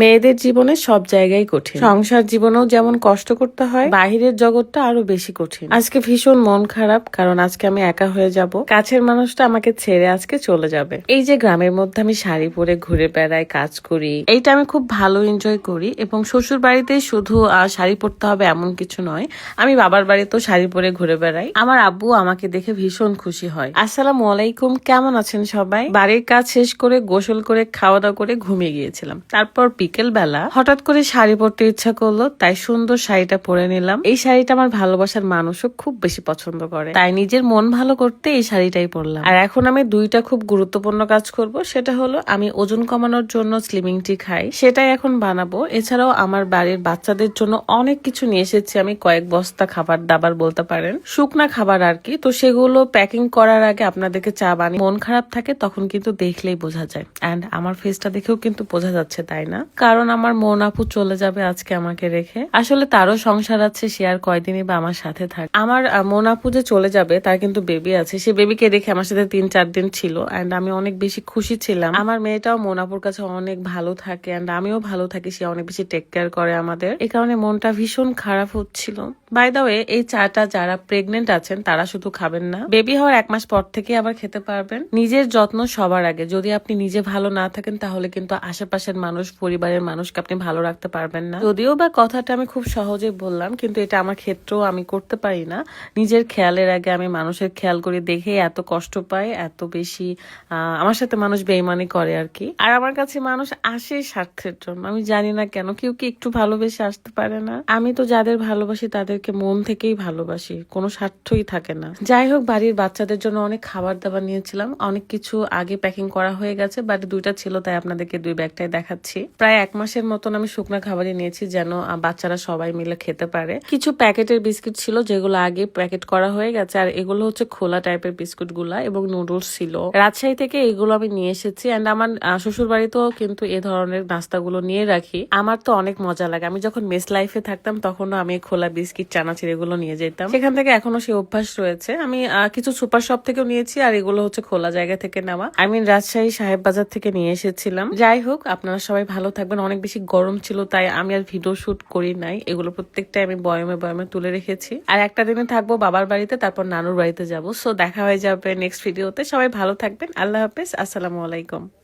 মেয়েদের জীবনে সব জায়গায় কঠিন। সংসার জীবনেও যেমন কষ্ট করতে হয় বাহিরের জগৎটা আরও বেশি কঠিন। আজকে ভীষণ মন খারাপ কারণ আজকে আমি একা হয়ে যাব। কাছের মানুষটা আমাকে ছেড়ে আজকে চলে যাবে। এই যে গ্রামের মধ্যে আমি শাড়ি পরে ঘুরে বেড়াই কাজ করি এইটা আমি খুব ভালো এনজয় করি এবং শ্বশুর বাড়িতেই শুধু শাড়ি পরতে হবে এমন কিছু নয়। আমি বাবার বাড়িতেও শাড়ি পরে ঘুরে বেড়াই। আমার আব্বু আমাকে দেখে ভীষণ খুশি হয়। আসসালামু আলাইকুম কেমন আছেন সবাই? বাড়ির কাজ শেষ করে গোসল করে খাওয়া দাওয়া করে ঘুমিয়ে গিয়েছিলাম। তারপর বিকেল বেলা হঠাৎ করে শাড়ি পরতে ইচ্ছা করল, তাই সুন্দর শাড়িটা পরে নিলাম। এই শাড়িটা আমার ভালোবাসার মানুষও খুব বেশি পছন্দ করে। তাই নিজের মন ভালো করতে এই শাড়িটাই পরলাম। আর এখন আমি দুইটা খুব গুরুত্বপূর্ণ কাজ করব, সেটা হলো আমি ওজন কমানোর জন্য স্লিমিং টি খাই, সেটাই এখন বানাবো। এছাড়াও আমার বাড়ির বাচ্চাদের জন্য অনেক কিছু নিয়ে এসেছি, আমি কয়েক বস্তা খাবার দাবার বলতে পারেন। শুকনা খাবার আর কি, তো সেগুলো প্যাকিং করার আগে আপনাদেরকে চা বানিয়ে, মন খারাপ থাকে তখন কিন্তু দেখলেই বোঝা যায়। অ্যান্ড আমার ফেসটা দেখেও কিন্তু বোঝা যাচ্ছে, তাই না? কারণ আমার মন আপু চলে যাবে আজকে আমাকে রেখে। আসলে তারও সংসার আছে, সে আর কয়দিনই বা আমার সাথে থাকে আমার মন আপু যে চলে যাবে, তার কিন্তু বেবি আছে। সে বেবিকে রেখে আমার সাথে তিন, চার দিন ছিল অ্যান্ড আমি অনেক বেশি খুশি ছিলাম। আমার মেয়েটাও মন আপুর কাছে অনেক ভালো থাকে অ্যান্ড আমিও ভালো থাকি, সে অনেক বেশি টেক কেয়ার করে আমাদের। এ কারণে মনটা ভীষণ খারাপ হচ্ছিল। বাই দা ওয়ে এই চাটা যারা প্রেগনেন্ট আছেন, তারা শুধু খাবেন না। বেবি হওয়ার এক মাস পর থেকে আবার খেতে পারবেন। নিজের যত্ন সবার আগে। যদি আপনি নিজে ভালো না থাকেন, তাহলে কিন্তু আশেপাশের মানুষ, পরিবারের মানুষকে আপনি ভালো রাখতে পারবেন না। যদিও বা কথাটা আমি খুব সহজে বললাম, কিন্তু এটা আমার ক্ষেত্রেও আমি করতে পারি না। নিজের খেয়ালের আগে আমি মানুষের খেয়াল করে দেখে এত কষ্ট পাই এত বেশি আমার সাথে মানুষ বেইমানি করে আর কি। আর আমার কাছে মানুষ আসে স্বার্থের জন্য। আমি জানি না কেন, কেউ কি একটু ভালোবেসে আসতে পারে না? আমি তো যাদের ভালোবাসি তাদেরকে মন থেকেই ভালোবাসি, কোনো স্বার্থই থাকে না। যাই হোক, বাড়ির বাচ্চাদের জন্য অনেক খাবার দাবার নিয়েছিলাম, অনেক কিছু আগে প্যাকিং করা হয়ে গেছে বাট দুইটা ছিল, তাই আপনাদেরকে দুই ব্যাগটাই দেখাচ্ছি। প্রায় এক মাসের মতন আমি শুকনো খাবারই নিয়েছি, যেন বাচ্চারা সবাই মিলে খেতে পারে। কিছু প্যাকেটের বিস্কিট ছিল, যেগুলো আগে প্যাকেট করা হয়ে গেছে, আর এগুলো হচ্ছে খোলা টাইপের বিস্কুটগুলা এবং নুডলস ছিল। রাজশাহী থেকে এগুলো আমি নিয়ে এসেছি এন্ড আমার শ্বশুর বাড়িতেও কিন্তু এ ধরনের নাস্তাগুলো নিয়ে রাখি। আমার তো অনেক মজা লাগে, আমি যখন মেস লাইফে থাকতাম, তখনও আমি খোলা বিস্কিট চানাচির এগুলো নিয়ে যেতাম। সেখান থেকে এখনও সেই অভ্যাস রয়েছে। আমি কিছু সুপার শপ থেকেও নিয়েছি আর এগুলো হচ্ছে খোলা জায়গা থেকে নেওয়া। আমি রাজশাহী সাহেব বাজার থেকে নিয়ে এসেছিলাম। যাই হোক, আপনারা সবাই ভালো থাকবেন। অনেক বেশি গরম ছিল, তাই আমি আর ভিডিও শুট করি নাই। এগুলো প্রত্যেকটাই আমি বয়মে বয়মে তুলে রেখেছি। আর একটা দিনে থাকব বাবার বাড়িতে, তারপর নানুর বাড়িতে যাব। সো দেখা হয়ে যাবে নেক্সট ভিডিওতে। সবাই ভালো থাকবেন। আল্লাহ হাফেজ। আসসালামু আলাইকুম।